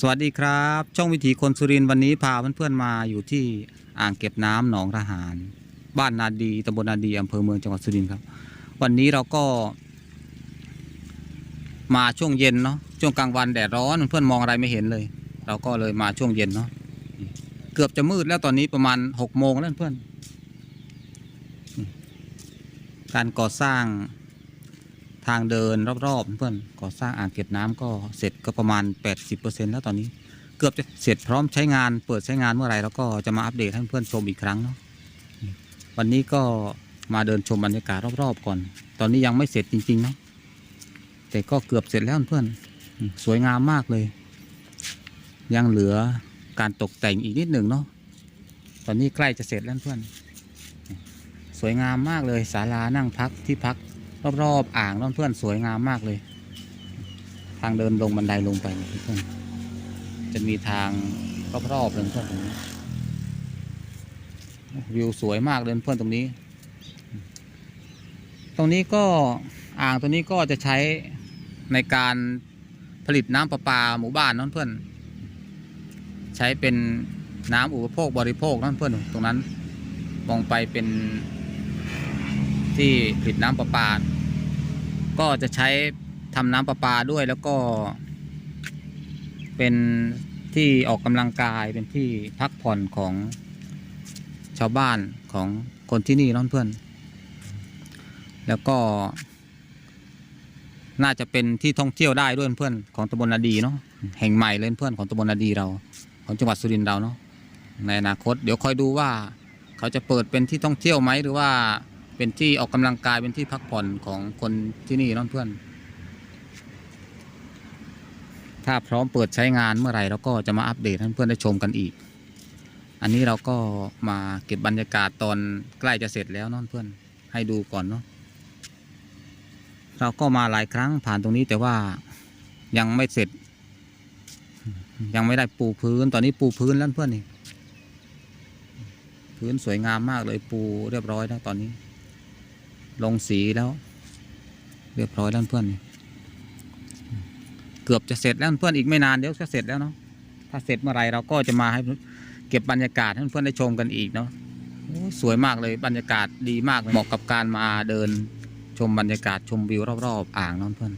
สวัสดีครับ ช่องวิถีคนสุรินทร์วันนี้พาเพื่อนๆมาอยู่ที่อ่างเก็บน้ำหนองทหาร บ้านนาดีตำบลนาดีอำเภอเมืองจังหวัดสุรินทร์ครับ วันนี้เราก็ มาช่วงเย็นเนาะช่วงกลางวันแดดร้อนเพื่อนมองอะไรไม่เห็นเลย เราก็เลยมาช่วงเย็นเนาะเกือบจะมืดแล้วตอนนี้ประมาณหกโมงแล้วเพื่อนการก่อสร้าง ทางเดินรอบๆเพื่อนก่อสร้างอ่างเก็บน้ำก็เสร็จก็ประมาณ 80%แล้วตอนนี้ เกือบจะเสร็จพร้อมใช้งานเปิดใช้งานเมื่อไหร่เราก็จะมาอัปเดตให้เพื่อนชมอีกครั้งเนาะวันนี้ก็มาเดินชมบรรยากาศรอบๆก่อน ตอนนี้ยังไม่เสร็จจริงๆเนาะแต่ก็เกือบเสร็จแล้วเพื่อนสวยงามมากเลย ยังเหลือการตกแต่งอีกนิดหนึ่งเนาะตอนนี้ใกล้จะเสร็จแล้วเพื่อน สวยงามมากเลยศาลานั่งพักที่พัก รอบๆอ่างน้องเพื่อนสวยงามมากเลย ทางเดินลงบันไดลงไปเนี่ยเพื่อนจะมีทางรอบๆเลยเพื่อนตรงนี้วิวสวยมากเลยเพื่อนตรงนี้ ตรงนี้ก็อ่างตัวนี้ก็จะใช้ในการผลิตน้ำประปาหมู่บ้านน้องเพื่อน ใช้เป็นน้ำอุปโภคบริโภคน้องเพื่อนตรงนั้นมองไปเป็นที่ผลิตน้ำประปา ก็จะใช้ทำน้ำประปาด้วยแล้วก็ เป็นที่ออกกำลังกายเป็นที่พักผ่อนของชาวบ้านของคนที่นี่น้องเพื่อน แล้วก็ น่าจะเป็นที่ท่องเที่ยวได้ด้วยเพื่อนของตำบลนาดีเนาะแห่งใหม่เลยเพื่อนของตำบลนาดีเราของจังหวัดสุรินทร์เราเนาะในอนาคต เดี๋ยวคอยดูว่า เขาจะเปิดเป็นที่ท่องเที่ยวไหมหรือว่า เป็นที่ออกกำลังกายเป็นที่พักผ่อนของคนที่นี่น้องเพื่อน ถ้าพร้อมเปิดใช้งานเมื่อไหร่เราก็จะมาอัปเดตให้เพื่อนได้ชมกันอีก อันนี้เราก็มาเก็บบรรยากาศตอนใกล้จะเสร็จแล้วน้องเพื่อน ให้ดูก่อนเนาะเราก็มาหลายครั้งผ่านตรงนี้แต่ว่ายังไม่เสร็จ ยังไม่ได้ปูพื้นตอนนี้ปูพื้นแล้วเพื่อนนี่พื้นสวยงามมากเลยปูเรียบร้อยแล้วตอนนี้ ลงสีแล้ว เรียบร้อยแล้วเพื่อนเกือบจะเสร็จแล้วเพื่อนอีกไม่นานเดี๋ยวจะเสร็จแล้วเนาะถ้าเสร็จเมื่อไรเราก็จะมาให้เก็บบรรยากาศให้เพื่อนได้ชมกันอีกเนาะสวยมากเลยบรรยากาศดีมากเหมาะกับการมาเดินชมบรรยากาศชมวิวรอบๆอ่างน้องเพื่อน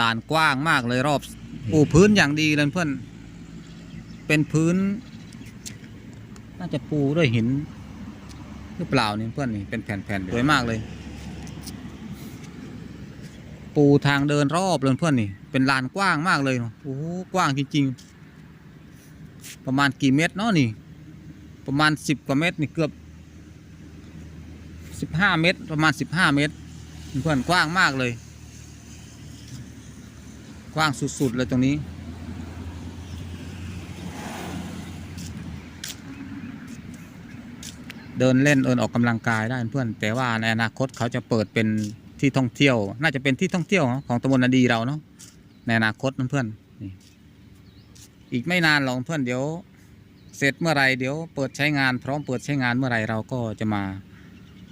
ลานกว้างมากเลยรอบปูพื้นอย่างดีเลยเพื่อน เป็นพื้น น่าจะปูด้วยหิน รือเปล่านี่เพื่อนนี่เป็นแผ่นๆสวยมากเลย ปูทางเดินรอบเลยเพื่อนนี่ เป็นลานกว้างมากเลยโอ้โหกว้างจริงๆ ประมาณกี่เมตรเนาะนี่ ประมาณสิบกว่าเมตรนี่เกือบสิบห้าเมตร ประมาณสิบห้าเมตร เพื่อนกว้างมากเลย กว้างสุดๆเลยตรงนี้ เดินเล่นเอินออกกำลังกายได้เพื่อน แต่ว่าในอนาคตเขาจะเปิดเป็นที่ท่องเที่ยว น่าจะเป็นที่ท่องเที่ยวของตำบลนาดีเราเนาะในอนาคตเพื่อนอีกไม่นานหรอกเพื่อนเดี๋ยวเสร็จเมื่อไรเดี๋ยวเปิดใช้งานพร้อมเปิดใช้งานเมื่อไรเราก็จะมา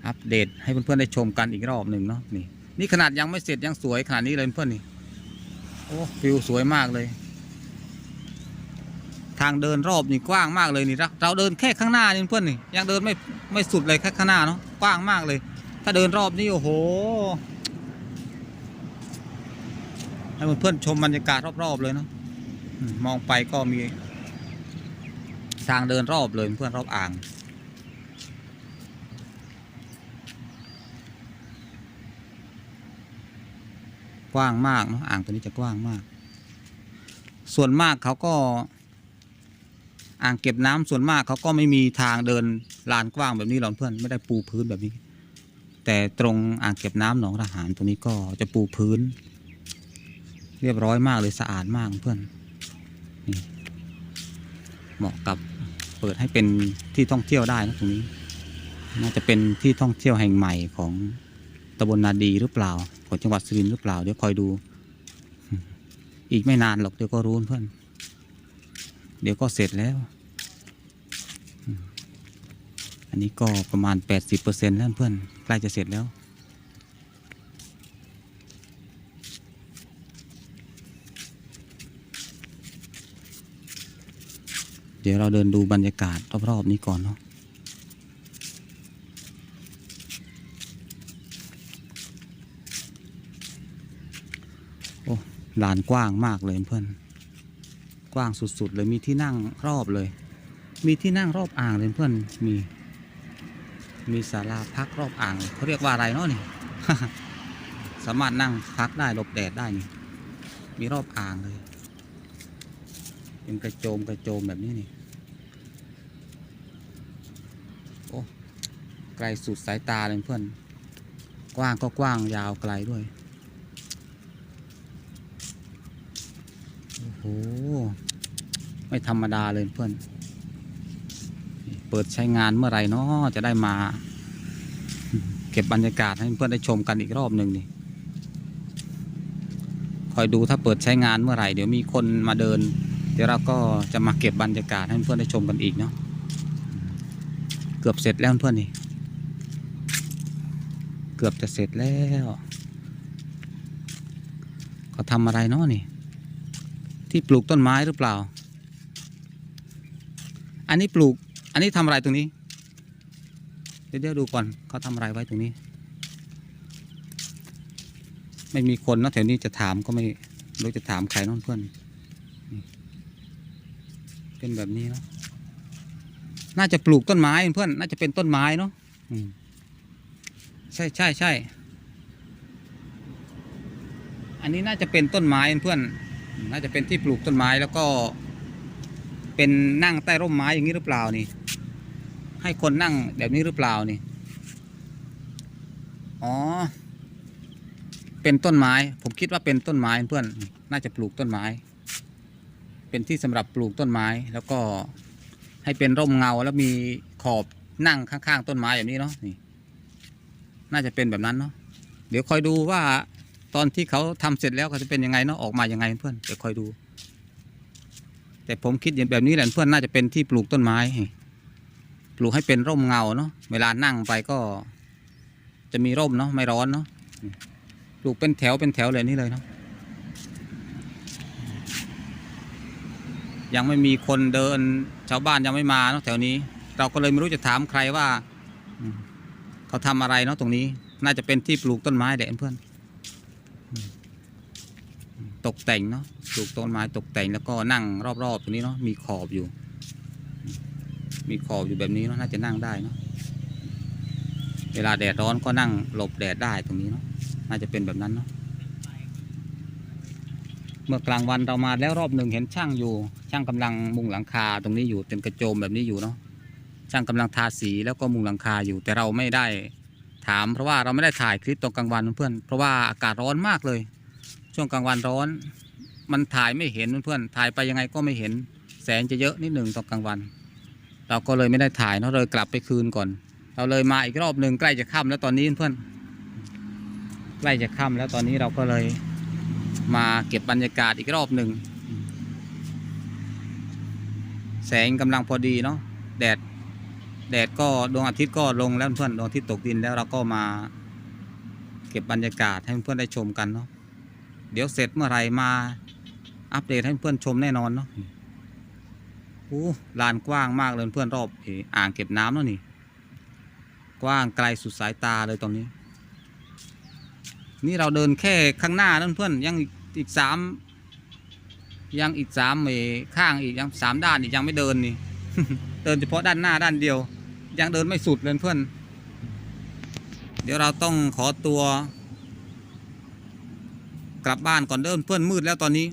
อัปเดตให้เพื่อนๆได้ชมกันอีกรอบหนึ่งเนาะนี่นี่ขนาดยังไม่เสร็จยังสวยขนาดนี้เลยเพื่อนนี่โอ้วิวสวยมากเลย ทางเดินรอบนี่กว้างมากเลยนี่เราเดินแค่ข้างหน้านี่เพื่อนนี่ยังเดินไม่ไม่สุดเลยแค่ข้างหน้าเนาะกว้างมากเลย ถ้าเดินรอบนี้โอ้โหให้เพื่อนชมบรรยากาศรอบๆเลยเนาะมองไปก็มีทางเดินรอบเลยเพื่อนรอบอ่างกว้างมากเนาะอ่างตัวนี้จะกว้างมาก ส่วนมากเขาก็ อ่างเก็บน้ำส่วนมากเขาก็ไม่มีทางเดินลานกว้างแบบนี้หรอกเพื่อนไม่ได้ปูพื้นแบบนี้ แต่ตรงอ่างเก็บน้ำหนองทหารตัวนี้ก็จะปูพื้น เรียบร้อยมากเลยสะอาดมากเพื่อนนี่เหมาะกับเปิดให้เป็นที่ท่องเที่ยวได้นะตรงนี้ น่าจะเป็นที่ท่องเที่ยวแห่งใหม่ของตำบลนาดีหรือเปล่าของจังหวัดสุรินทร์หรือเปล่าเดี๋ยวคอยดู อีกไม่นานหรอกเดี๋ยวก็รู้เพื่อน เดี๋ยวก็เสร็จแล้ว อันนี้ก็ประมาณ 80%แล้วเพื่อนใกล้จะเสร็จแล้ว เดี๋ยวเราเดินดูบรรยากาศรอบๆนี้ก่อนเนาะโอ้ลานกว้างมากเลยเพื่อน กว้างสุดๆเลยมีที่นั่งรอบเลย มีที่นั่งรอบอ่างเลยเพื่อนมีมีศาลาพักรอบอ่างเขาเรียกว่าอะไรเนาะนี่สามารถนั่งพักได้หลบแดดได้นี่มีรอบอ่างเลย เป็นกระโจมกระโจมแบบนี้นี่โอ้ไกลสุดสายตาเลยเพื่อน กว้างก็กว้างยาวไกลด้วย โอ้ไม่ธรรมดาเลยเพื่อน เปิดใช้งานเมื่อไหร่เนาะจะได้มา เก็บบรรยากาศให้เพื่อนได้ชมกันอีกรอบหนึ่งนี่คอยดูถ้าเปิดใช้งานเมื่อไหร่เดี๋ยวมีคนมาเดิน เดี๋ยวเราก็จะมาเก็บบรรยากาศให้เพื่อนได้ชมกันอีกเนาะเกือบเสร็จแล้วเพื่อนนี่เกือบจะเสร็จแล้วเขาทำอะไรเนาะนี่ ที่ปลูกต้นไม้หรือเปล่า อันนี้ปลูก อันนี้ทำอะไรตรงนี้ เดี๋ยวดูก่อนเขาทำอะไรไว้ตรงนี้ ไม่มีคนเนะแถวนี้จะถามก็ไม่รู้จะถามใครน้องเพื่อนเป็นแบบนี้นะน่าจะปลูกต้นไม้เพื่อน น่าจะเป็นต้นไม้เนาะใช่ใช่ใช่ อันนี้น่าจะเป็นต้นไม้เพื่อน น่าจะเป็นที่ปลูกต้นไม้แล้วก็เป็นนั่งใต้ร่มไม้อย่างนี้หรือเปล่านี่ ให้คนนั่งแบบนี้หรือเปล่านี่ อ๋อ เป็นต้นไม้ ผมคิดว่าเป็นต้นไม้เพื่อน น่าจะปลูกต้นไม้ เป็นที่สำหรับปลูกต้นไม้แล้วก็ให้เป็นร่มเงาแล้วมีขอบนั่งข้างๆต้นไม้แบบนี้เนาะนี่ น่าจะเป็นแบบนั้นเนาะเดี๋ยวคอยดูว่า ตอนที่เขาทำเสร็จแล้วเขาจะเป็นยังไงเนาะออกมายังไงเพื่อนเดี๋ยวคอยดู แต่ผมคิดอย่างแบบนี้แหละเพื่อนน่าจะเป็นที่ปลูกต้นไม้ปลูกให้เป็นร่มเงาเนาะเวลานั่งไปก็ จะมีร่มเนาะไม่ร้อนเนาะปลูกเป็นแถวเป็นแถวเลยนี่เลยเนาะยังไม่มีคนเดินชาวบ้านยังไม่มาเนาะแถวนี้ เราก็เลยไม่รู้จะถามใครว่าเขาทำอะไรเนาะตรงนี้ น่าจะเป็นที่ปลูกต้นไม้แหละเพื่อน ตกแต่งเนาะปลูกต้นไม้ตกแต่งแล้วก็นั่งรอบๆตรงนี้เนาะมีขอบอยู่ มีขอบอยู่แบบนี้เนาะน่าจะนั่งได้เนาะเวลาแดดร้อนก็นั่งหลบแดดได้ตรงนี้เนาะน่าจะเป็นแบบนั้นเนาะเมื่อกลางวันเรามาแล้วรอบหนึ่งเห็นช่างอยู่ ช่างกำลังมุงหลังคาตรงนี้อยู่เป็นกระโจมแบบนี้อยู่เนาะช่างกำลังทาสีแล้วก็มุงหลังคาอยู่ แต่เราไม่ได้ถามเพราะว่าเราไม่ได้ถ่ายคลิปตอนกลางวันเพื่อนเพราะว่าอากาศร้อนมากเลย ช่วงกลางวันร้อน มันถ่ายไม่เห็นเพื่อนๆถ่ายไปยังไงก็ไม่เห็น แสงจะเยอะนิดหนึ่งตอนกลางวัน เราก็เลยไม่ได้ถ่ายเนาะเลยกลับไปคืนก่อน เราเลยมาอีกรอบหนึ่งใกล้จะค่ำแล้วตอนนี้เพื่อนใกล้จะค่ำแล้วตอนนี้เราก็เลยมาเก็บบรรยากาศอีกรอบหนึ่งแสงกำลังพอดีเนาะแดดแดดก็ดวงอาทิตย์ก็ลงแล้วเพื่อนดวงอาทิตย์ตกดินแล้วเราก็มาเก็บบรรยากาศให้เพื่อนได้ชมกันเนาะ เดี๋ยวเสร็จเมื่อไหร่มาอัปเดตให้เพื่อนชมแน่นอนเนาะโอ้ลานกว้างมากเลยเพื่อนรอบเอ่ออ่างเก็บน้ำแล้วนี่ กว้างไกลสุดสายตาเลยตอนนี้ นี่เราเดินแค่ข้างหน้านั่นเพื่อนยังอีกสามยังอีกสามเออข้างอีกยังสามด้านอีกยังไม่เดินนี่ เดินเฉพาะด้านหน้าด้านเดียว ยังเดินไม่สุดเลยเพื่อน เดี๋ยวเราต้องขอตัว กลับบ้านก่อนเดิมเพื่อนมืดแล้วตอนนี้